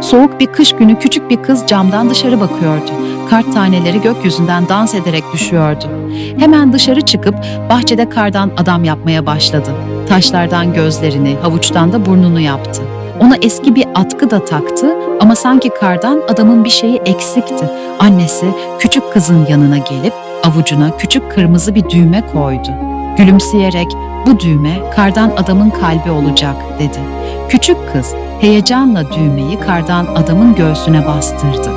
Soğuk bir kış günü küçük bir kız camdan dışarı bakıyordu. Kart taneleri gökyüzünden dans ederek düşüyordu. Hemen dışarı çıkıp bahçede kardan adam yapmaya başladı. Taşlardan gözlerini, havuçtan da burnunu yaptı. Ona eski bir atkı da taktı ama sanki kardan adamın bir şeyi eksikti. Annesi küçük kızın yanına gelip avucuna küçük kırmızı bir düğme koydu. Gülümseyerek bu düğme kardan adamın kalbi olacak dedi. Küçük kız heyecanla düğmeyi kardan adamın göğsüne bastırdı.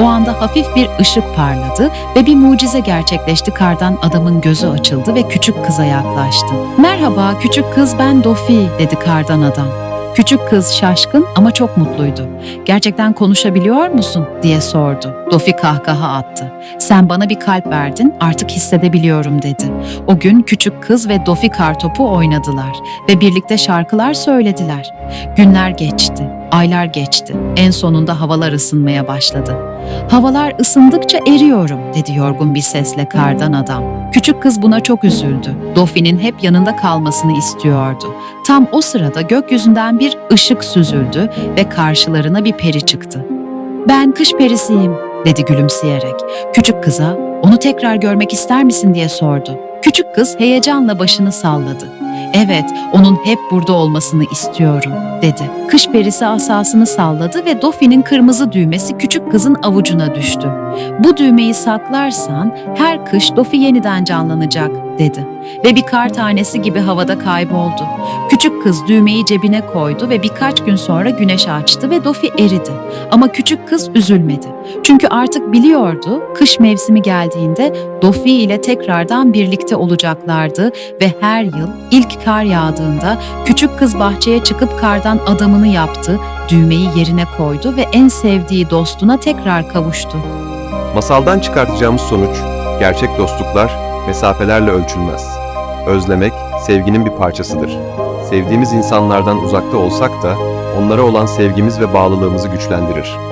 O anda hafif bir ışık parladı ve bir mucize gerçekleşti. Kardan adamın gözü açıldı ve küçük kıza yaklaştı. Merhaba küçük kız ben Dofi dedi kardan adam. Küçük kız şaşkın ama çok mutluydu. Gerçekten konuşabiliyor musun diye sordu. Dofi kahkaha attı. Sen bana bir kalp verdin artık hissedebiliyorum dedi. O gün küçük kız ve Dofi kartopu oynadılar ve birlikte şarkılar söylediler. Günler geçti, aylar geçti. En sonunda havalar ısınmaya başladı. Havalar ısındıkça eriyorum dedi yorgun bir sesle kardan adam. Küçük kız buna çok üzüldü. Dofi'nin hep yanında kalmasını istiyordu. Tam o sırada gökyüzünden bir ışık süzüldü ve karşılarına bir peri çıktı. Ben kış perisiyim dedi gülümseyerek. Küçük kıza onu tekrar görmek ister misin diye sordu. Küçük kız heyecanla başını salladı. Evet, onun hep burada olmasını istiyorum, dedi. Kış perisi asasını salladı ve Dofi'nin kırmızı düğmesi küçük kızın avucuna düştü. Bu düğmeyi saklarsan her kış Dofi yeniden canlanacak, dedi. Ve bir kar tanesi gibi havada kayboldu. Küçük kız düğmeyi cebine koydu ve birkaç gün sonra güneş açtı ve Dofi eridi. Ama küçük kız üzülmedi. Çünkü artık biliyordu kış mevsimi geldiğinde Dofi ile tekrardan birlikte olacaklardı ve her yıl ilk kar yağdığında küçük kız bahçeye çıkıp kardan adamını yaptı, düğmeyi yerine koydu ve en sevdiği dostuna tekrar kavuştu. Masaldan çıkartacağımız sonuç, gerçek dostluklar mesafelerle ölçülmez. Özlemek, sevginin bir parçasıdır. Sevdiğimiz insanlardan uzakta olsak da onlara olan sevgimiz ve bağlılığımızı güçlendirir.